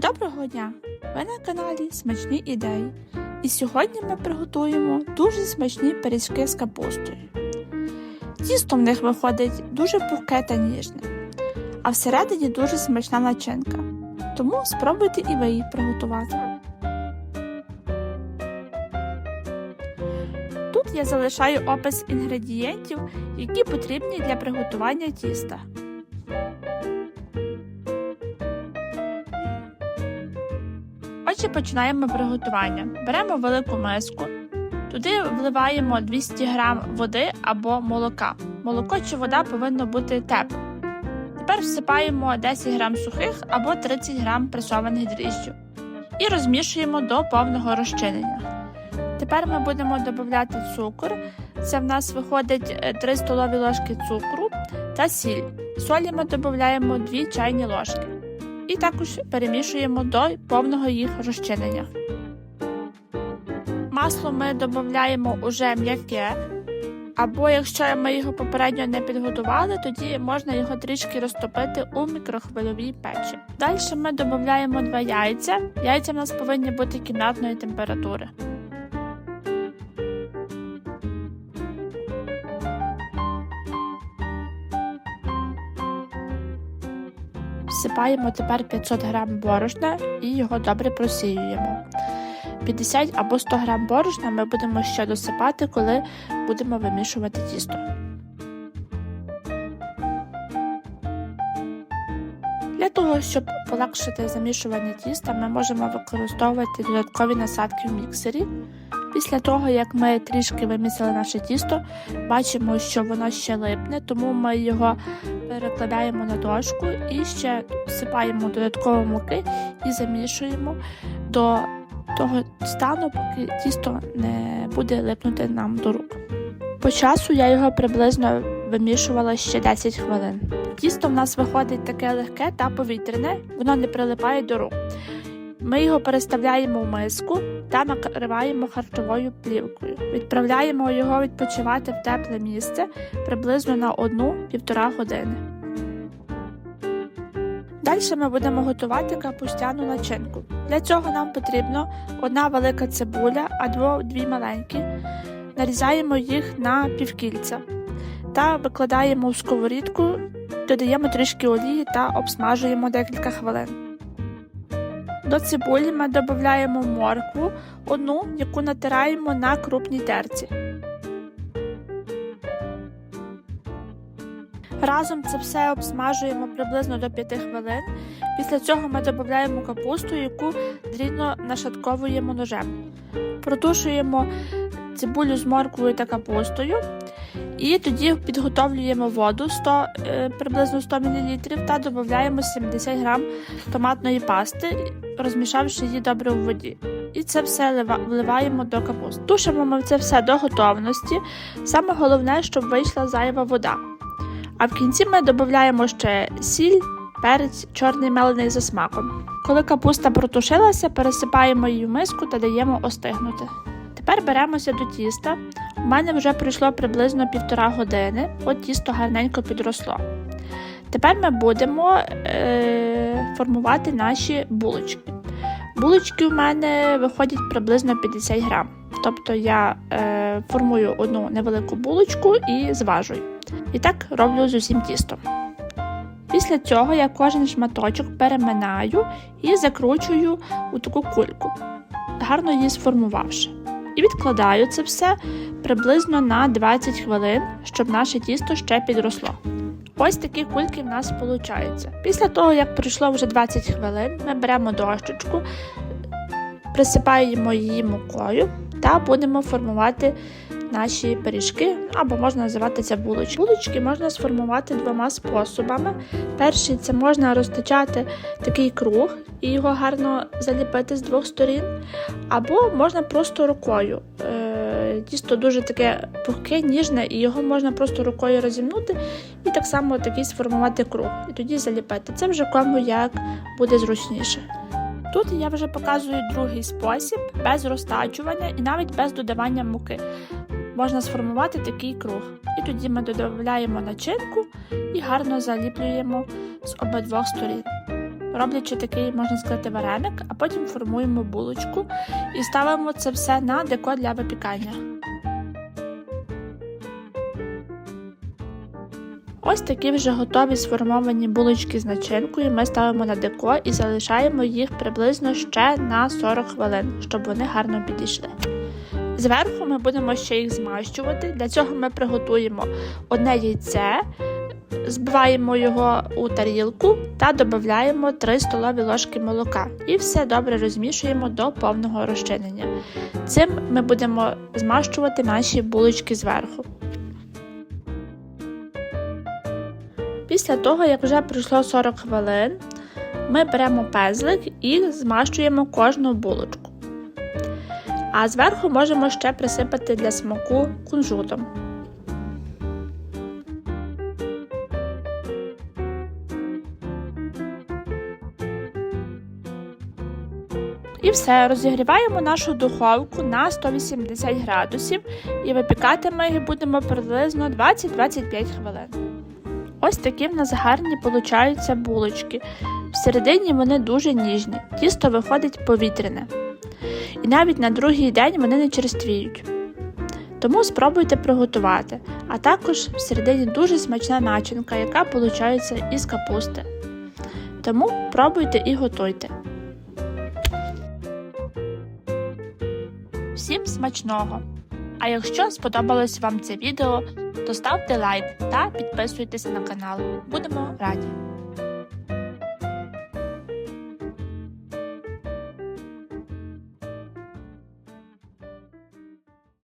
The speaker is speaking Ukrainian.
Доброго дня! Ви на каналі Смачні ідеї. І сьогодні ми приготуємо дуже смачні пиріжки з капустою. Тісто в них виходить дуже пухке та ніжне, а всередині дуже смачна начинка. Тому спробуйте і ви їх приготувати. Тут я залишаю опис інгредієнтів, які потрібні для приготування тіста. Отже, починаємо приготування. Беремо велику миску, туди вливаємо 200 г води або молока. Молоко чи вода повинно бути тепле. Тепер всипаємо 10 г сухих або 30 г пресованих дріжджів і розмішуємо до повного розчинення. Тепер ми будемо додати цукор. Це в нас виходить 3 столові ложки цукру та сіль. Солі ми додаємо 2 чайні ложки і також перемішуємо до повного їх розчинення. Масло ми додаємо уже м'яке, або якщо ми його попередньо не підготували, тоді можна його трішки розтопити у мікрохвильовій печі. Далі ми додаємо два яйця. Яйця в нас повинні бути кімнатної температури. Всипаємо тепер 500 г борошна і його добре просіюємо. 50 або 100 г борошна ми будемо ще досипати, коли будемо вимішувати тісто. Для того, щоб полегшити замішування тіста, ми можемо використовувати додаткові насадки в міксері. Після того, як ми трішки вимісили наше тісто, бачимо, що воно ще липне, тому ми його перекладаємо на дошку і ще всипаємо додатково муки і замішуємо до того стану, поки тісто не буде липнути нам до рук. По часу я його приблизно вимішувала ще 10 хвилин. Тісто в нас виходить таке легке та повітряне, воно не прилипає до рук. Ми його переставляємо в миску та накриваємо харчовою плівкою. Відправляємо його відпочивати в тепле місце приблизно на 1-1,5 години. Далі ми будемо готувати капустяну начинку. Для цього нам потрібно одна велика цибуля, а дві маленькі. Нарізаємо їх на півкільця та викладаємо в сковорідку, додаємо трішки олії та обсмажуємо декілька хвилин. До цибулі ми додаємо моркву, одну, яку натираємо на крупній терці. Разом це все обсмажуємо приблизно до 5 хвилин. Після цього ми додаємо капусту, яку дрібно нашатковуємо ножем. Протушуємо цибулю з морквою та капустою. І тоді підготовлюємо воду 100, приблизно 100 мл та додаємо 70 г томатної пасти, розмішавши її добре у воді. І це все вливаємо до капусти. Тушимо ми це все до готовності. Саме головне, щоб вийшла зайва вода. А в кінці ми додаємо ще сіль, перець, чорний мелений за смаком. Коли капуста протушилася, пересипаємо її в миску та даємо остигнути. Тепер беремося до тіста. У мене вже пройшло приблизно півтора години, от тісто гарненько підросло. Тепер ми будемо е- формувати наші булочки. Булочки у мене виходять приблизно 50 грам. Тобто я е- формую одну невелику булочку і зважую. І так роблю з усім тістом. Після цього я кожен шматочок переминаю і закручую у таку кульку, гарно її сформувавши. І відкладаю це все приблизно на 20 хвилин, щоб наше тісто ще підросло. Ось такі кульки в нас виходять. Після того, як пройшло вже 20 хвилин, ми беремо дощечку, присипаємо її мукою та будемо формувати наші пиріжки, або можна називати це булочки. Булочки можна сформувати двома способами. Перший це можна розтичати такий круг і його гарно заліпити з двох сторін, або можна просто рукою. Тісто дуже таке пухке, ніжне, і його можна просто рукою розімнути і так само такий сформувати круг, і тоді заліпити. Це вже кому як буде зручніше. Тут я вже показую другий спосіб без розтачування і навіть без додавання муки. Можна сформувати такий круг. І тоді ми додаємо начинку і гарно заліплюємо з обидвох сторін. роблячи такий, можна сказати, вареник, а потім формуємо булочку і ставимо це все на деко для випікання. Ось такі вже готові сформовані булочки з начинкою ми ставимо на деко і залишаємо їх приблизно ще на 40 хвилин, щоб вони гарно підійшли. Зверху ми будемо ще їх змащувати. Для цього ми приготуємо одне яйце, збиваємо його у тарілку та додаємо 3 столові ложки молока і все добре розмішуємо до повного розчинення. Цим ми будемо змащувати наші булочки зверху. Після того, як вже пройшло 40 хвилин, ми беремо пезлик і змащуємо кожну булочку. А зверху можемо ще присипати для смаку кунжутом. І все, розігріваємо нашу духовку на 180 градусів і випікати ми їх будемо приблизно 20-25 хвилин. Ось такі в нас гарні получаються булочки. Всередині вони дуже ніжні, тісто виходить повітряне. І навіть на другий день вони не черствіють. Тому спробуйте приготувати, а також всередині дуже смачна начинка, яка виходить із капусти. Тому пробуйте і готуйте. Всім смачного! А якщо сподобалось вам це відео, то ставте лайк та підписуйтесь на канал. Будемо раді!